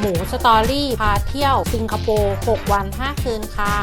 หมูสตอรี่พาเที่ยวสิงคโปร์ 6 วัน 5 คืนค่ะ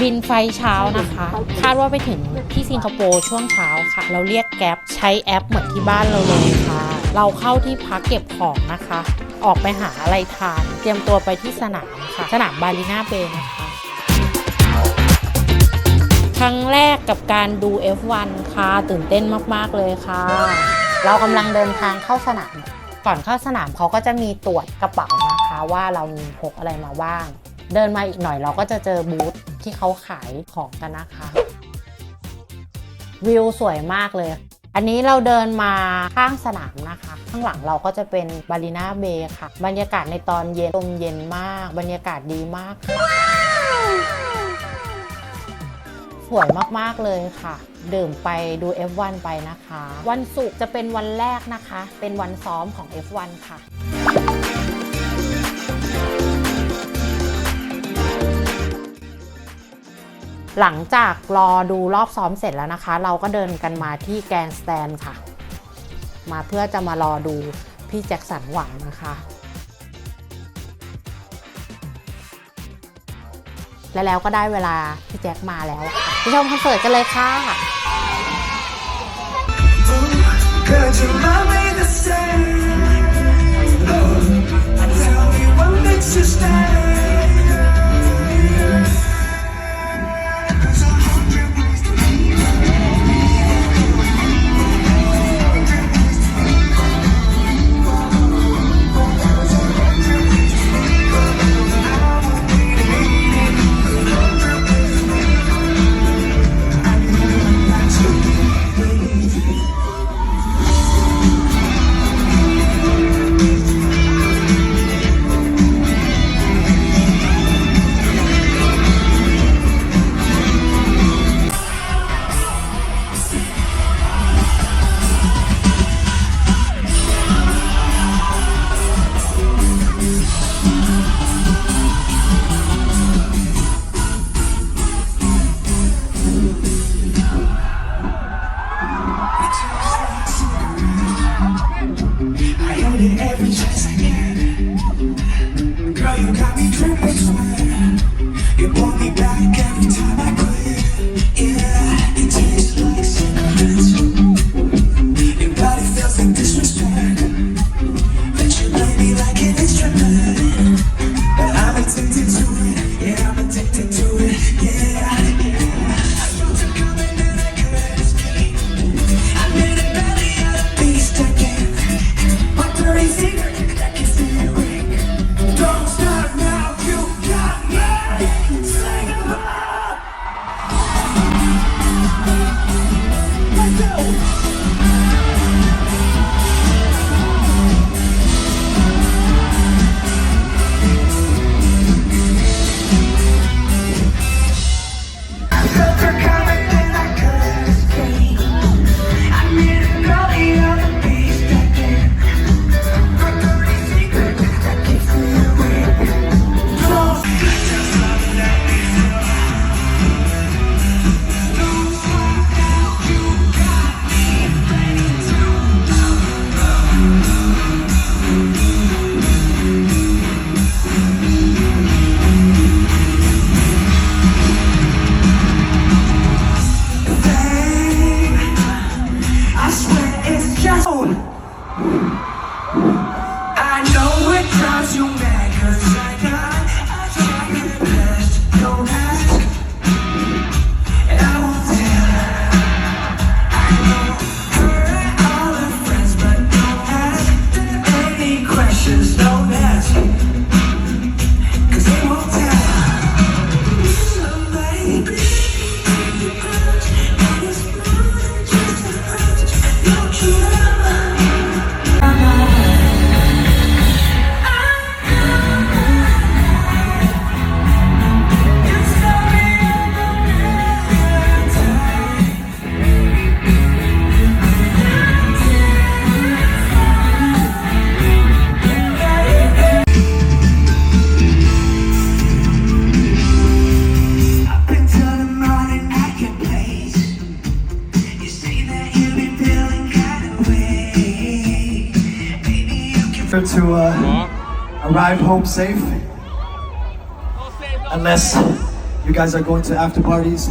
บินไฟเช้านะคะ คาดว่าไปถึงที่สิงคโปร์ช่วงเช้าค่ะ เราเรียกแก๊ปใช้แอปเหมือนที่บ้านเราเลยค่ะ เราเข้าที่พักเก็บของนะคะ ออกไปหาอะไรทาน เตรียมตัวไปที่สนามค่ะ สนามบาลีนาเบนะคะ ครั้งแรกกับการดู F1 ค่ะ ตื่นเต้นมากๆเลยค่ะ เรากำลังเดินทางเข้าสนาม ก่อนเข้าสนามเขาก็จะมีตรวจกระเป๋านะคะว่าเรามีพกอะไรมาบ้าง เดินมาอีกหน่อยเราก็จะเจอบูธที่เขาขายของกันนะคะ วิวสวยมากเลย อันนี้เราเดินมาข้างสนามนะคะ ข้างหลังเราก็จะเป็นบาลีนาเบย์ค่ะ บรรยากาศในตอนเย็นลมเย็นมาก บรรยากาศดีมาก สวยมาก ๆ เลยค่ะ ดื่มไปดู F1 ไปนะคะ วันศุกร์จะเป็นวันแรกนะคะ เป็นวันซ้อมของ F1 ค่ะ หลังจากรอดูรอบซ้อมเสร็จแล้วนะคะ เราก็เดินกันมาที่แกนสแตนค่ะ มาเพื่อจะมารอดูพี่แจ็คสันหวังนะคะและแล้วก็ได้เวลาพี่แจ็คมาแล้วไปชมคอนเสิร์ตกันเลยค่ะ Could uh, arrive home safe. Unless you guys are going to after parties.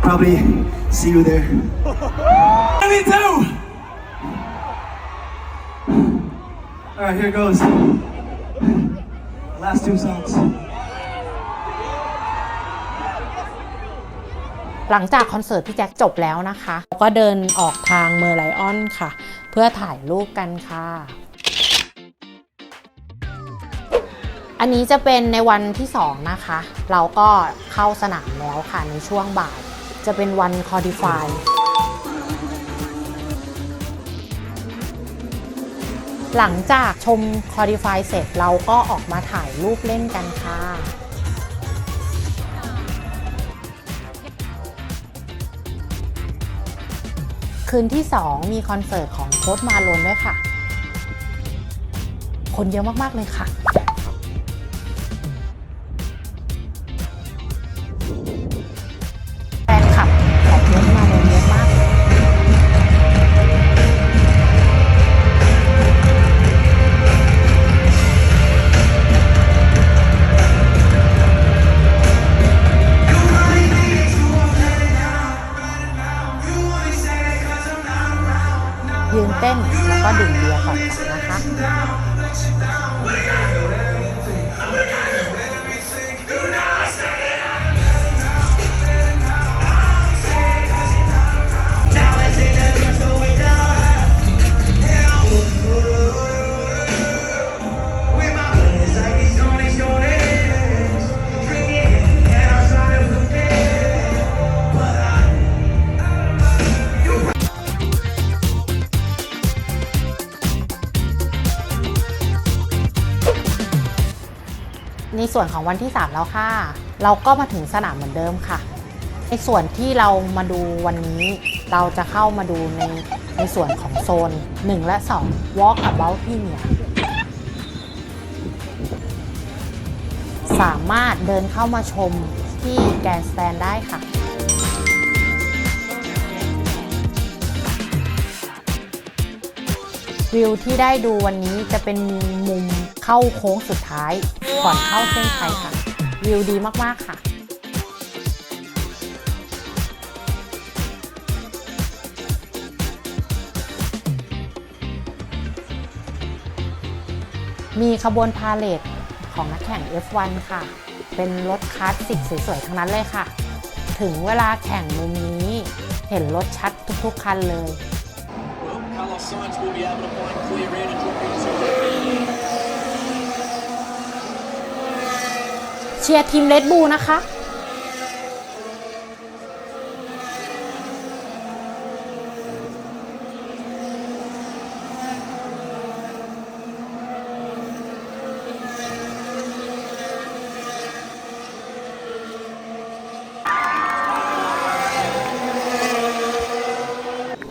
Probably see you there. Me too! Alright, here goes. Last two songs. หลังจากคอนเสิร์ตพี่แจ็คจบแล้วนะคะ ก็เดินออกทางเมอร์ไลออนค่ะ พื่อถ่ายรูปกันค่ะ อันนี้จะเป็นในวันที่2นะคะ เราก็เข้าสนามแล้วค่ะในช่วงบ่าย จะเป็นวันคอ r ดิฟายหลังจากชมคอ r ดิฟายเสร็จเราก็ออกมาถ่ายรูปเล่นกันค่ะ คืนที่ 2 มีคอนเสิร์ตของโค้ดมาลนด้วยค่ะ คนเยอะมาก ๆ เลยค่ะ ยืนเต้นแล้วก็ดื่มเบียร์ก่อนนะคะ ส่วนของวันที่ 3 แล้วค่ะ เราก็มาถึงสนามเหมือนเดิมค่ะ ในส่วนที่เรามาดูวันนี้ เราจะเข้ามาดูในในส่วนของโซน 1 และ 2 Walk About ที่เนี่ยสามารถเดินเข้ามาชมที่แกนสแตนได้ค่ะวิวที่ได้ดูวันนี้จะเป็นมุม เข้าโค้งสุดท้ายก่อนเข้าเส้นชัยค่ะ วิวดีมากๆค่ะมีขบวนพาเลทของนักแข่ง F1 ค่ะ เป็นรถคลาสสิกสวยๆ ทั้งนั้นเลยค่ะ ถึงเวลาแข่งมุมนี้เห็นรถชัดทุกๆ คันเลย ชียร์ทีมเลดบูนะคะ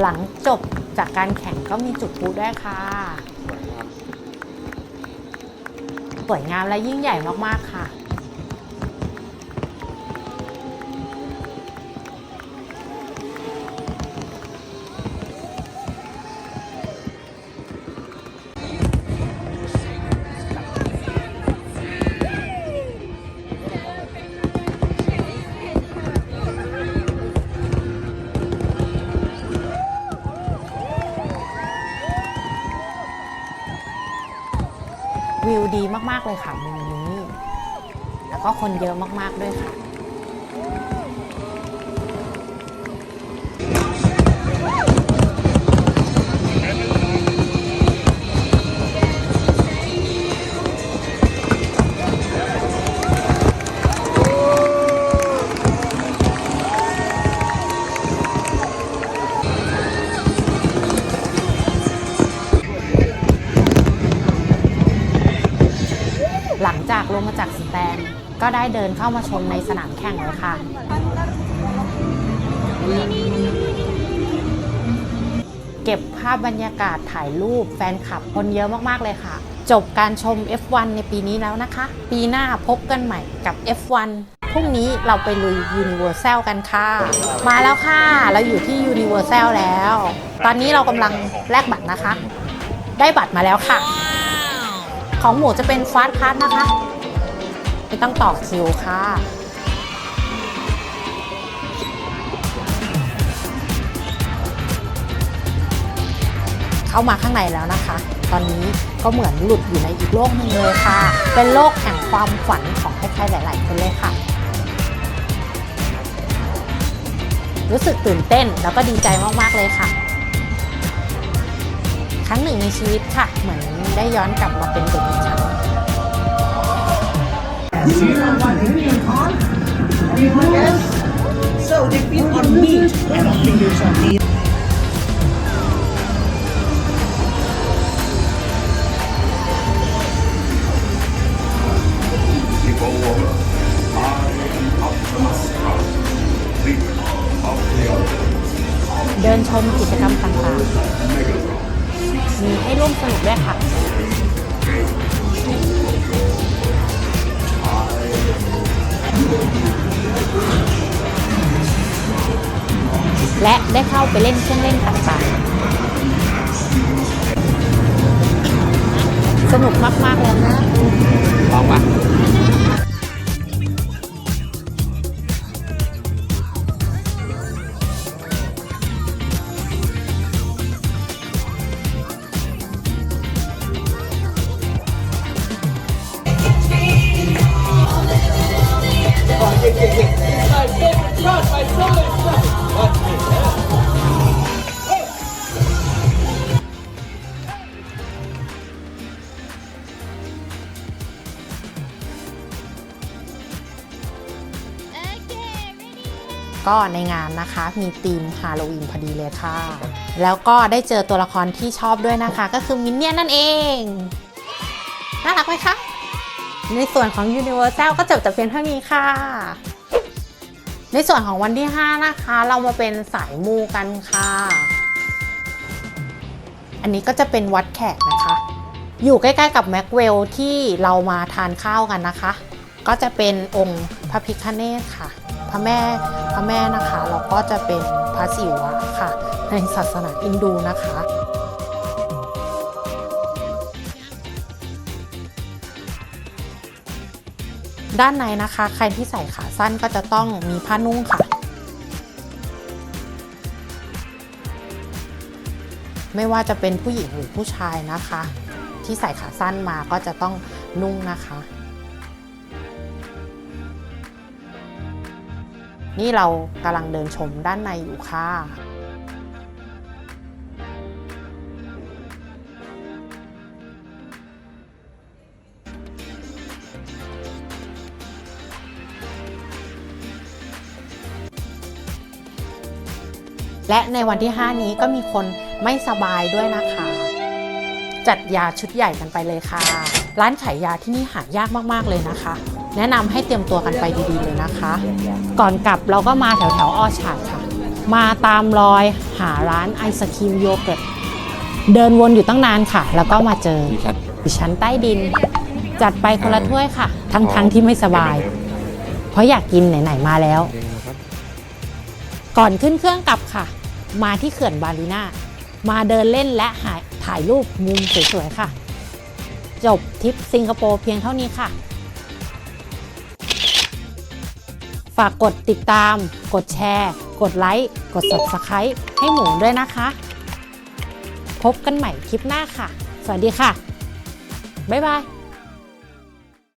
หลังจบจากการแข่งก็มีจุดพลุด้วยค่ะ สวยงามและยิ่งใหญ่มาก ๆ ค่ะ ดีมากๆเลยค่ะมุมนี้ แล้วก็คนเยอะมากๆด้วยค่ะ ได้เดินเข้ามาชมในสนามแข่งเลยค่ะ เก็บภาพบรรยากาศถ่ายรูปแฟนคลับคนเยอะมากๆเลยค่ะ จบการชม F1 ในปีนี้แล้วนะคะ ปีหน้าพบกันใหม่กับ F1 พรุ่งนี้เราไปลุย Universal กันค่ะ มาแล้วค่ะ เราอยู่ที่ Universal แล้ว ตอนนี้เรากำลังแลกบัตรนะคะ ได้บัตรมาแล้วค่ะ ของหมูจะเป็นฟาสต์พาสนะคะ ไม่ต้องต่อคิวค่ะเข้ามาข้างในแล้วนะคะ ตอนนี้ก็เหมือนหลุดอยู่ในอีกโลกหนึงเลยค่ะ เป็นโลกแห่งความฝันของใครๆหลาย ๆ คนเลยค่ะ รู้สึกตื่นเต้นแล้วก็ดีใจมากๆเลยค่ะ ครั้งหนึ่งในชีวิตค่ะ เหมือนได้ย้อนกลับมาเป็นเด็กอีกครั้ง So they feed on meat and on fingers on meat. People, I am Optimus Prime, leader of the Earth. เดินชมกิจกรรมต่าง Megatron, ๆมีให้ร่วมสนุกด้วยค่ะ และได้เข้าไปเล่นเครื่องเล่นต่างๆ สนุกมาก ๆ เลยนะลองปะ ก็ในงานนะคะ มีธีมฮาโลวีนพอดีเลยค่ะ แล้วก็ได้เจอตัวละครที่ชอบด้วยนะคะ ก็คือมินเนี่ยนนั่นเอง น่ารักไหมคะ ในส่วนของ Universal ก็จบแต่เพียงเท่านี้ค่ะ ในส่วนของวันที่ 5 นะคะ เรามาเป็นสายมูกันค่ะ อันนี้ก็จะเป็นวัดแขกนะคะ อยู่ใกล้ๆกับแม็กเวลที่เรามาทานข้าวกันนะคะ ก็จะเป็นองค์พระพิฆเนศค่ะ พระแม่พระแม่นะคะแล้วก็จะเป็นพระศิวะค่ะ ในศาสนาอินดูนะคะด้านในนะคะ ใครที่ใส่ขาสั้นก็จะต้องมีผ้านุ่งค่ะ ไม่ว่าจะเป็นผู้หญิงหรือผู้ชายนะคะ ที่ใส่ขาสั้นมาก็จะต้องนุ่งนะคะ นี่เรากำลังเดินชมด้านในอยู่ค่ะและในวันที่ 5 นี้ก็มีคนไม่สบายด้วยนะคะ จัดยาชุดใหญ่กันไปเลยค่ะ ร้านขายยาที่นี่หายากมาก ๆ เลยนะคะ แนะนำให้เตรียมตัวกันไปดีๆเลยนะคะ ก่อนกลับเราก็มาแถวแถวๆออชาร์ดค่ะ มาตามรอยหาร้านไอศครีมโยเกิร์ตเดินวนอยู่ตั้งนานค่ะ แล้วก็มาเจอมีชัดอยู่ชั้นใต้ดิน จัดไปคนละถ้วยค่ะ ทั้งๆทที่ไม่สบาย เพราะอยากกินไหนๆมาแล้ว ก่อนขึ้นเครื่องกลับค่ะ มาที่เขื่อนบาลีนามาเดินเล่นและหาถ่ายรูปมุมสวยๆค่ะ จบทริปสิงคโปร์เพียงเท่านี้ค่ะ ฝากกดติดตาม กดแชร์ กดไลค์ กด Subscribe ให้หมูด้วยนะคะ พบกันใหม่คลิปหน้าค่ะ สวัสดีค่ะ บ๊ายบาย